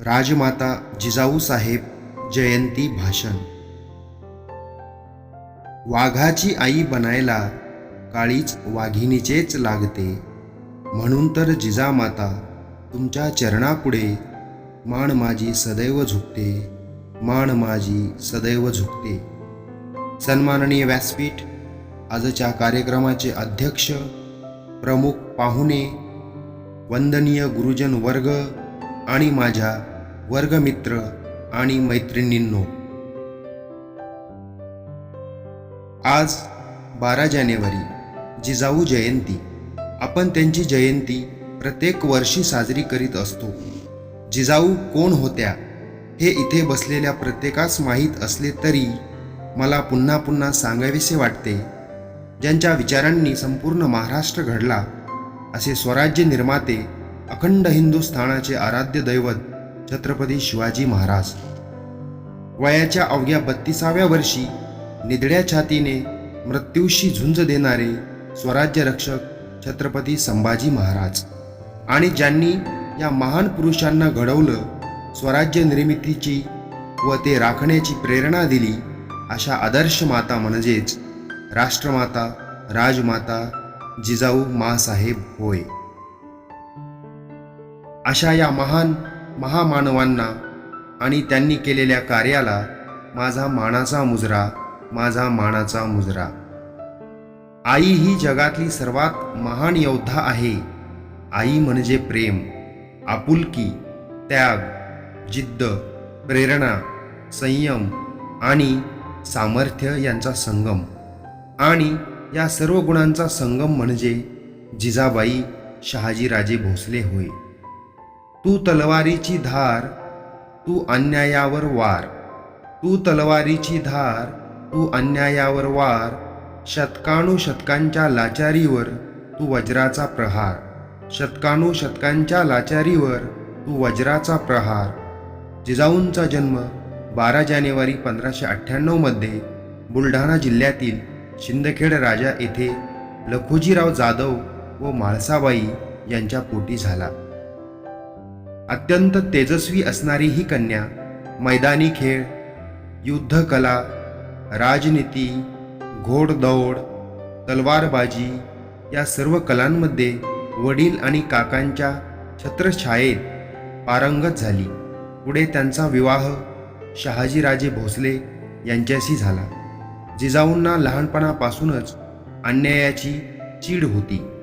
राजमाता जिजाऊ साहेब जयंती भाषण. वाघाची आई बनायला काळीच वाघिणीचेच लागते. म्हणून तर जिजामाता तुमच्या चरणापुढे मान माझी सदैव झुकते. मान माझी सदैव झुकते. सन्माननीय व्यासपीठ आजच्या कार्यक्रमाचे अध्यक्ष प्रमुख पाहुणे वंदनीय गुरुजन वर्ग आणि माझ्या वर्गमित्र आणि मैत्रिणींनो. आज बारा जानेवारी जिजाऊ जयंती. आपण त्यांची जयंती प्रत्येक वर्षी साजरी करीत असतो. जिजाऊ कोण होत्या हे इथे बसलेल्या प्रत्येकास माहीत असले तरी मला पुन्हा पुन्हा सांगावेसे वाटते. ज्यांच्या विचारांनी संपूर्ण महाराष्ट्र घडला असे स्वराज्य निर्माते अखंड हिंदुस्थानाचे आराध्य दैवत छत्रपती शिवाजी महाराज. वयाच्या अवघ्या बत्तीसाव्या वर्षी निधड्या छातीने मृत्यूशी झुंज देणारे स्वराज्य रक्षक छत्रपती संभाजी महाराज आणि ज्यांनी या महान पुरुषांना घडवलं स्वराज्य निर्मितीची व ते राखण्याची प्रेरणा दिली अशा आदर्श माता म्हणजेच राष्ट्रमाता राजमाता जिजाऊ मासाहेब होय. अशा या महान महामानवांना आणि त्यांनी केलेल्या कार्याला माझा मानाचा मुजरा माझा मानाचा मुजरा. आई ही जगातली सर्वात महान योद्धा आहे. आई म्हणजे प्रेम आपुलकी त्याग जिद्द प्रेरणा संयम आणि सामर्थ्य यांचा संगम. आणि या सर्व गुणांचा संगम म्हणजे जिजाबाई शहाजीराजे भोसले होय. तू तलवारीची धार तू अन्यायावर वार. तू तलवारीची धार तू अन्यायावर वार. शतकानुशतकांच्या लाचारीवर तू वज्राचा प्रहार. शतकानुशतकांच्या लाचारीवर तू वज्राचा प्रहार. जिजाऊंचा जन्म बारा जानेवारी पंधराशे अठ्ठ्याण्णवमध्ये बुलढाणा जिल्ह्यातील शिंदखेड राजा येथे लखोजीराव जाधव व माळसाबाई यांच्या पोटी झाला. अत्यंत तेजस्वी असणारी ही कन्या मैदानी खेळ युद्धकला राजनीती घोडदौड तलवारबाजी या सर्व कलांमध्ये वडील आणि काकांच्या छत्रछायेत पारंगत झाली. पुढे त्यांचा विवाह शहाजीराजे भोसले यांच्याशी झाला. जिजाऊंना लहानपणापासूनच अन्यायाची चीड होती.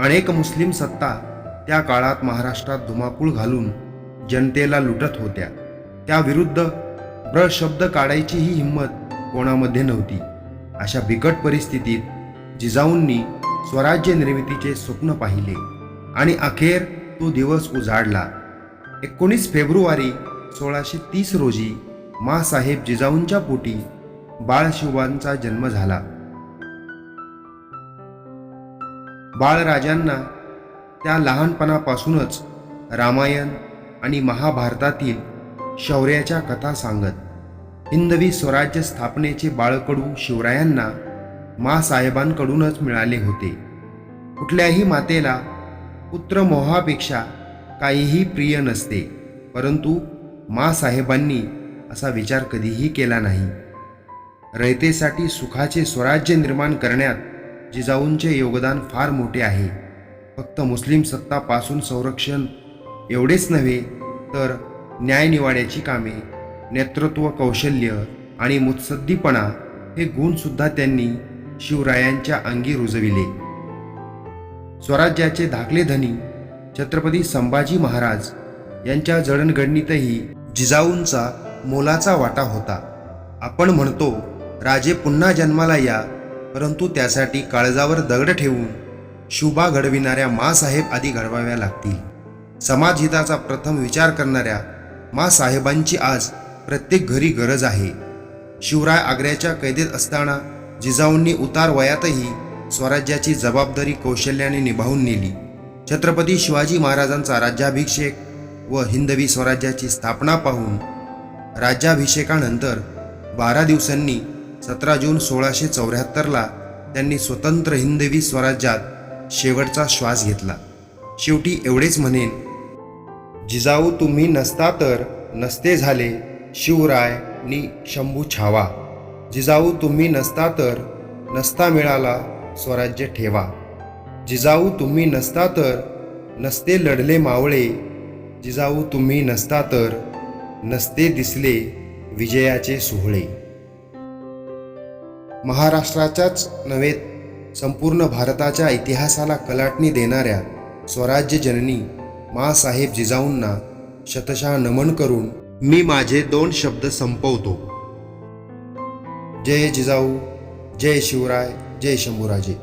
अनेक मुस्लिम सत्ता त्या काळात महाराष्ट्रात धुमाकूळ घालून जनतेला लुटत होत्या. त्याविरुद्ध ब्र शब्द काढायची ही हिंमत कोणामध्ये नव्हती. अशा बिकट परिस्थितीत जिजाऊंनी स्वराज्य निर्मितीचे स्वप्न पाहिले आणि अखेर तो दिवस उजाडला. एकोणीस फेब्रुवारी सोळाशे तीस रोजी मासाहेब जिजाऊंच्या पोटी बाळशिवांचा जन्म झाला. बाळराजांना त्या लहानपणापासूनच रामायण आणि महाभारतातील शौर्याच्या कथा सांगत हिंदवी स्वराज्य स्थापनेचे बाळकडू शिवरायांना मासाहेबांकडूनच मिळाले होते. कुठल्याही मातेला पुत्रमोहापेक्षा काहीही प्रिय नसते परंतु मासाहेबांनी असा विचार कधीही केला नाही. रयतेसाठी सुखाचे स्वराज्य निर्माण करण्यात जिजाऊंचे योगदान फार मोठे आहे. फक्त मुस्लिम सत्तापासून संरक्षण एवढेच नव्हे तर न्यायनिवाड्याची कामे नेतृत्व कौशल्य आणि मुत्सद्दीपणा हे गुणसुद्धा त्यांनी शिवरायांच्या अंगी रुजविले. स्वराज्याचे धाकले धनी छत्रपती संभाजी महाराज यांच्या जडणघडणीतही जिजाऊंचा मोलाचा वाटा होता. आपण म्हणतो राजे पुन्हा जन्माला या परंतु त्यासाठी काळजावर दगड ठेवून शुभा घडविणाऱ्या मासाहेब आधी घडवाव्या लागतील. समाजहिताचा प्रथम विचार करणाऱ्या मासाहेबांची आज प्रत्येक घरी गरज आहे. शिवराय आग्र्याच्या कैदेत असताना जिजाऊंनी उतार वयातही स्वराज्याची जबाबदारी कौशल्याने निभावून नेली. छत्रपती शिवाजी महाराजांचा राज्याभिषेक व हिंदवी स्वराज्याची स्थापना पाहून राज्याभिषेकानंतर बारा दिवसांनी सतरा जून सोळाशे चौऱ्याहत्तरला त्यांनी स्वतंत्र हिंदवी स्वराज्यात शेवटचा श्वास घेतला. शेवटी एवढेच म्हणेन जिजाऊ तुम्ही नसता तर नसते झाले शिवराय नि शंभू छावा. जिजाऊ तुम्ही नसता तर नसता मिळाला स्वराज्य ठेवा. जिजाऊ तुम्ही नसता तर नसते लढले मावळे. जिजाऊ तुम्ही नसता तर नसते दिसले विजयाचे सोहळे. महाराष्ट्राच्याच नव्हे संपूर्ण भारताच्या इतिहासाला कलाटणी देणाऱ्या स्वराज्य जननी मासाहेब जिजाऊंना शतशः नमन करून मी माझे दोन शब्द संपवतो. जय जिजाऊ जय शिवराय जय शंभूराजे.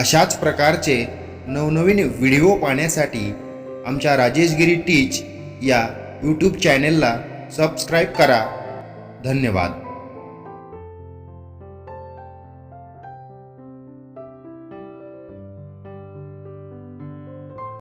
अशाच प्रकारचे नवनवीन व्हिडिओ पाहण्यासाठी आमच्या राजेशगिरी टीच या यूट्यूब चॅनेलला सबस्क्राईब करा. धन्यवाद.